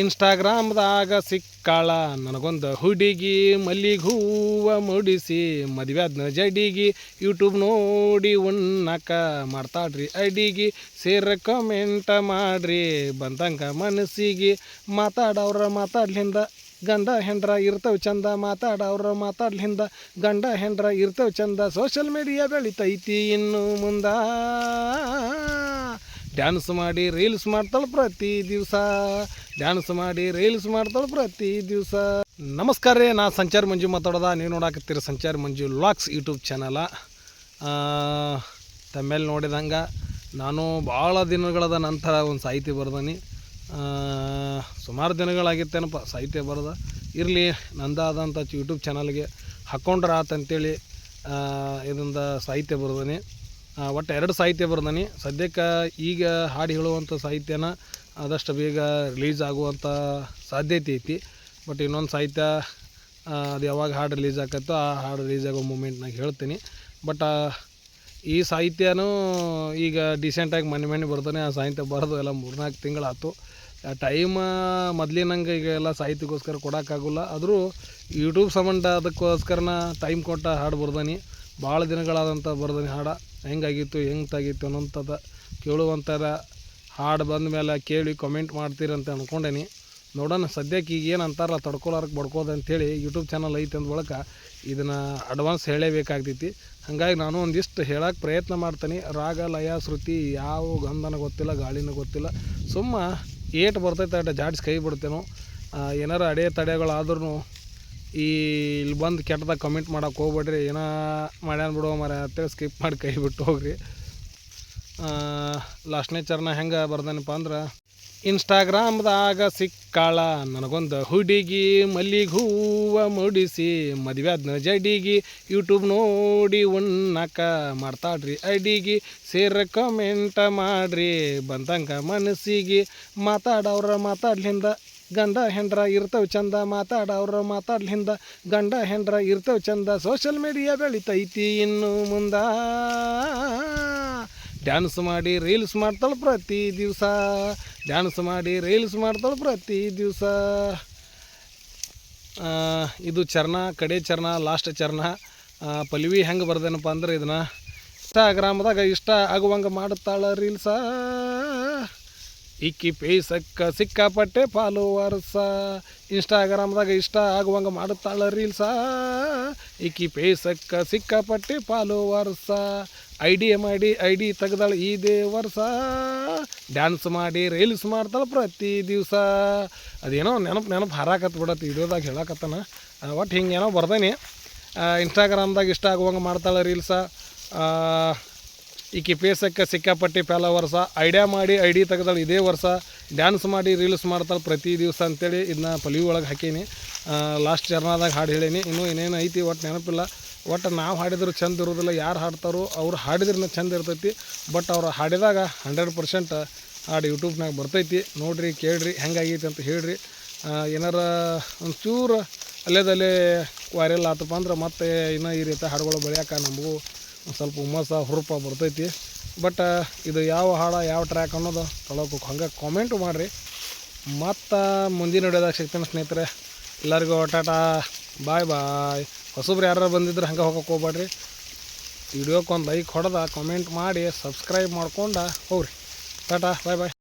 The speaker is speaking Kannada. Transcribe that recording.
ಇನ್ಸ್ಟಾಗ್ರಾಮ್ದಾಗ ಸಿಕ್ಕಾಳ. ನನಗೊಂದು ಹುಡುಗಿ ಮಲ್ಲಿಗೆ ಹೂವ ಮುಡಿಸಿ ಮದುವೆದ್ನ ಜಡಿಗಿ ಯೂಟ್ಯೂಬ್ ನೋಡಿ ಉಣ್ಣಕ ಮಾಡ್ತಾಳ್ರಿ. ಅಡಿಗೆ ಸೇರ ಕಮೆಂಟ ಮಾಡ್ರಿ, ಬಂದಂಗ ಮನಸ್ಸಿಗೆ ಮಾತಾಡವ್ರ ಮಾತಾಡ್ಲಿಂದ ಗಂಡ ಹೆಂಡ್ರ ಇರ್ತವೆ ಚಂದ ಮಾತಾಡವ್ರ ಮಾತಾಡ್ಲಿಂದ ಗಂಡ ಹೆಂಡ್ರ ಇರ್ತವೆ ಚಂದ ಸೋಷಲ್ ಮೀಡಿಯಾ ಬೆಳಿತೈತಿ ಇನ್ನು ಮುಂದ. ಡ್ಯಾನ್ಸ್ ಮಾಡಿ ರೀಲ್ಸ್ ಮಾಡ್ತಾಳೆ ಪ್ರತಿ ದಿವಸ. ಡ್ಯಾನ್ಸ್ ಮಾಡಿ ರೀಲ್ಸ್ ಮಾಡ್ತಾಳೆ ಪ್ರತಿ ದಿವಸ. ನಮಸ್ಕಾರ ರೀ, ನಾ ಸಂಚಾರ ಮಂಜು ಮಾತಾಡೋದ. ನೀವು ನೋಡಾಕತ್ತೀರಿ ಸಂಚಾರ ಮಂಜು ಲಾಕ್ಸ್ ಯೂಟ್ಯೂಬ್ ಚಾನಲ. ತಮ್ಮೇಲೆ ನೋಡಿದಂಗೆ ನಾನು ಭಾಳ ದಿನಗಳದ ನಂತರ ಒಂದು ಸಾಹಿತ್ಯ ಬರ್ದನಿ. ಸುಮಾರು ದಿನಗಳಾಗಿತ್ತೇನಪ್ಪ, ಸಾಹಿತ್ಯ ಬರ್ದ. ಇರಲಿ ನಂದಾದಂಥ ಯೂಟ್ಯೂಬ್ ಚಾನಲ್ಗೆ ಹಾಕ್ಕೊಂಡ್ರೆ ಆತಂತೇಳಿ ಇದರಿಂದ ಸಾಹಿತ್ಯ ಬರ್ದನಿ. ಒಟ್ಟು ಎರಡು ಸಾಹಿತ್ಯ ಬರ್ದನಿ. ಸದ್ಯಕ್ಕೆ ಈಗ ಹಾಡು ಹೇಳುವಂಥ ಸಾಹಿತ್ಯನ ಆದಷ್ಟು ಬೇಗ ರಿಲೀಸ್ ಆಗುವಂಥ ಸಾಧ್ಯತೆ ಐತಿ. ಬಟ್ ಇನ್ನೊಂದು ಸಾಹಿತ್ಯ ಅದು ಯಾವಾಗ ಹಾಡು ರಿಲೀಸ್ ಆಕತ್ತೋ ಆ ಹಾಡು ರಿಲೀಸ್ ಆಗೋ ಮೂಮೆಂಟ್ನಾಗ ಹೇಳ್ತೀನಿ. ಬಟ್ ಈ ಸಾಹಿತ್ಯನೂ ಈಗ ಡಿಸೆಂಟಾಗಿ ಮನೆ ಮನೆ ಬರ್ತಾನೆ ಆ ಸಾಹಿತ್ಯ ಬರೋದು ಎಲ್ಲ ಮೂರ್ನಾಲ್ಕು ತಿಂಗಳಾಯ್ತು ಆ ಟೈಮ ಮೊದಲಿನಂಗೆ ಈಗ ಎಲ್ಲ ಸಾಹಿತ್ಯಕ್ಕೋಸ್ಕರ ಕೊಡೋಕ್ಕಾಗಲ್ಲ ಆದರೂ ಯೂಟ್ಯೂಬ್ ಸಂಬಂಧ ಅದಕ್ಕೋಸ್ಕರನ ಟೈಮ್ ಕೊಟ್ಟ ಹಾಡು ಬರ್ದಾನಿ. ಭಾಳ ದಿನಗಳಾದಂಥ ಬರೆದಿನ ಹಾಡು. ಹೆಂಗಾಗಿತ್ತು ಹೆಂಗೆ ತಾಗಿತ್ತು ಅನ್ನೋಂಥದ್ದು ಕೇಳುವಂಥರ ಹಾಡು ಬಂದ ಮೇಲೆ ಕೇಳಿ ಕಮೆಂಟ್ ಮಾಡ್ತೀರಂತ ಅಂದ್ಕೊಂಡೇನಿ ನೋಡೋಣ, ಸದ್ಯಕ್ಕೆ ಈಗ ಏನು ಅಂತಾರಲ್ಲ ತಡ್ಕೊಳಾರಕ್ಕೆ ಬಡ್ಕೋದು ಅಂತೇಳಿ ಯೂಟ್ಯೂಬ್ ಚಾನಲ್ ಐತೆ ಅಂದ ಬಳಿಕ ಇದನ್ನು ಅಡ್ವಾನ್ಸ್ ಹೇಳೇಬೇಕಾಗ್ತೈತಿ. ಹಾಗಾಗಿ ನಾನು ಒಂದಿಷ್ಟು ಹೇಳೋಕೆ ಪ್ರಯತ್ನ ಮಾಡ್ತೀನಿ. ರಾಗ, ಲಯ, ಶ್ರುತಿ ಯಾವ ಗಂಧನ ಗೊತ್ತಿಲ್ಲ, ಗಾಳಿನ ಗೊತ್ತಿಲ್ಲ. ಸುಮ್ಮ ಏಟು ಬರ್ತೈತೆ ಅಡ್ಡ ಜಾಡ್ಸ್ ಕೈ ಬಿಡ್ತೇನೋ. ಏನಾರು ಅಡೆ ತಡೆಗಳಾದ್ರೂ ಈ ಇಲ್ಲಿ ಬಂದು ಕೆಟ್ಟದಾಗ ಕಮೆಂಟ್ ಮಾಡೋಕೆ ಹೋಗ್ಬೇಡ್ರಿ. ಏನೋ ಮಾಡ್ಯಾನ ಬಿಡೋ ಮರ ಅಂತೇಳಿ ಸ್ಕಿಪ್ ಮಾಡಿ ಕೈ ಬಿಟ್ಟು ಹೋಗ್ರಿ. ಲಾಸ್ಟ್ ಚರಣ ಹೆಂಗೆ ಬರ್ದೇನಪ್ಪ ಅಂದ್ರೆ ಇನ್ಸ್ಟಾಗ್ರಾಮ್ದಾಗ ಸಿಕ್ಕಾಳ. ನನಗೊಂದು ಹುಡುಗಿ ಮಲ್ಲಿಗೆ ಹೂವ ಮುಡಿಸಿ ಮದುವೆದ್ನ ಜಡಿಗಿ ಯೂಟ್ಯೂಬ್ ನೋಡಿ ಉಣ್ಣಕ ಮಾಡ್ತಾಳ್ರಿ. ಅಡಿಗೆ ಸೇರ ಕಮೆಂಟ ಮಾಡ್ರಿ. ಬಂದಂಗ ಮನಸ್ಸಿಗೆ ಮಾತಾಡವ್ರ ಮಾತಾಡ್ಲಿಂದ ಗಂಡ ಹೆಂಡ್ರ ಇರ್ತವ್ ಚಂದ ಮಾತಾಡವ್ರ ಮಾತಾಡ್ಲಿಂದ ಗಂಡ ಹೆಂಡ್ರ ಇರ್ತವ್ ಚಂದ ಸೋಷಲ್ ಮೀಡಿಯಾ ಬೆಳಿತೈತಿ ಇನ್ನು ಮುಂದ. ಡ್ಯಾನ್ಸ್ ಮಾಡಿ ರೀಲ್ಸ್ ಮಾಡ್ತಾಳೆ ಪ್ರತಿ ದಿವಸ. ಡ್ಯಾನ್ಸ್ ಮಾಡಿ ರೀಲ್ಸ್ ಮಾಡ್ತಾಳೆ ಪ್ರತಿ ದಿವಸ. ಇದು ಚರ್ಣ, ಕಡೆ ಚರ್ಣ ಲಾಸ್ಟ್ ಚರ್ಣ. ಪಲ್ವಿ ಹೆಂಗೆ ಬರ್ದೇನಪ್ಪ ಅಂದ್ರೆ ಇದನ್ನ ಇನ್ಸ್ಟಾಗ್ರಾಮ್ದಾಗ ಇಷ್ಟ ಆಗುವಂಗೆ ಮಾಡುತ್ತಾಳೆ ರೀಲ್ಸ ಇಕ್ಕಿ ಪೇಸಕ್ಕ ಸಿಕ್ಕಾಪಟ್ಟೆ ಫಾಲೋವರ್ಸ ಇನ್ಸ್ಟಾಗ್ರಾಮ್ದಾಗ ಇಷ್ಟ ಆಗುವಂಗೆ ಮಾಡುತ್ತಾಳ ರೀಲ್ಸ ಇಕ್ಕಿ ಪೇಸಕ್ಕ ಸಿಕ್ಕಾಪಟ್ಟೆ ಫಾಲೋವರ್ಸ ಐ ಡಿ ಮಾಡಿ ಐ ಡಿ ತೆಗ್ದಾಳೆ ಇದೇ ವರ್ಷ ಡ್ಯಾನ್ಸ್ ಮಾಡಿ ರೀಲ್ಸ್ ಮಾಡ್ತಾಳೆ ಪ್ರತಿ ದಿವಸ. ಅದೇನೋ ನೆನಪು ನೆನಪು ಹಾರಾಕತ್ ಬಿಡತ್ತೆ ವಿಡಿಯೋದಾಗ ಹೇಳಕತ್ತನ. ಒಟ್ಟು ಹಿಂಗೆ ಏನೋ ಬರ್ದೇನೆ. ಇನ್ಸ್ಟಾಗ್ರಾಮ್ದಾಗ ಇಷ್ಟ ಆಗುವಂಗೆ ಮಾಡ್ತಾಳೆ ರೀಲ್ಸ ಈಕೆ ಪೇಸಕ್ಕೆ ಸಿಕ್ಕಾಪಟ್ಟಿ ಪ್ಯಾಲ ವರ್ಷ. ಐಡಿಯಾ ಮಾಡಿ ಐ ಡಿ ತೆಗ್ದಾಳೆ ಇದೇ ವರ್ಷ. ಡ್ಯಾನ್ಸ್ ಮಾಡಿ ರೀಲ್ಸ್ ಮಾಡ್ತಾಳೆ ಪ್ರತಿ ದಿವಸ ಅಂತೇಳಿ ಇದನ್ನ ಪಲಿ ಒಳಗೆ ಹಾಕೀನಿ. ಲಾಸ್ಟ್ ಜರ್ನಾದಾಗ ಹಾಡು ಹೇಳೀನಿ. ಇನ್ನೂ ಇನ್ನೇನು ಐತಿ ಒಟ್ಟು ನೆನಪಿಲ್ಲ. ಒಟ್ಟು ನಾವು ಹಾಡಿದ್ರೆ ಚಂದ ಇರೋದಿಲ್ಲ. ಯಾರು ಹಾಡ್ತಾರೋ ಅವ್ರು ಹಾಡಿದ್ರೆ ಚಂದ ಇರ್ತೈತಿ. ಬಟ್ ಅವ್ರು ಹಾಡಿದಾಗ ಹಂಡ್ರೆಡ್ ಪರ್ಸೆಂಟ್ ಹಾಡು ಯೂಟ್ಯೂಬ್ನಾಗ ಬರ್ತೈತಿ. ನೋಡಿರಿ, ಕೇಳಿರಿ, ಹೆಂಗಾಗೈತಿ ಅಂತ ಹೇಳ್ರಿ. ಏನಾರ ಒಂಚೂರು ಅಲ್ಲೇದಲ್ಲೇ ವೈರಲ್ ಆತಪ್ಪ ಅಂದ್ರೆ ಮತ್ತೆ ಇನ್ನೂ ಈ ರೀತಿ ಹಾಡುಗಳು ಬೆಳೆಯೋಕೆ ನಮಗೂ ಸ್ವಲ್ಪ ಹುಮ್ಮಸ್ಸ, ಹುರುಪ ಬರ್ತೈತಿ. ಬಟ್ ಇದು ಯಾವ ಹಾಡ, ಯಾವ ಟ್ರ್ಯಾಕ್ ಅನ್ನೋದು ತೊಳಕು ಹಂಗೆ ಕಾಮೆಂಟ್ ಮಾಡಿರಿ. ಮತ್ತು ಮುಂದಿನ ಹಿಡಿಯೋದಾಗ ಸಿಗ್ತೇನೆ ಸ್ನೇಹಿತರೆ. ಎಲ್ಲರಿಗೂ ಟಾಟಾ ಬಾಯ್ ಬಾಯ್ ಹೊಸಬ್ರು ಯಾರು ಬಂದಿದ್ರೆ ಹಂಗೆ ಹೋಗೋಕೆ ಹೋಗ್ಬೇಡ್ರಿ. ವಿಡಿಯೋಕ್ಕೆ ಒಂದು ಲೈಕ್ ಹೊಡೆದ ಕಾಮೆಂಟ್ ಮಾಡಿ ಸಬ್ಸ್ಕ್ರೈಬ್ ಮಾಡ್ಕೊಂಡು ಹೋಗ್ರಿ. ಟಾಟಾ ಬಾಯ್ ಬಾಯ್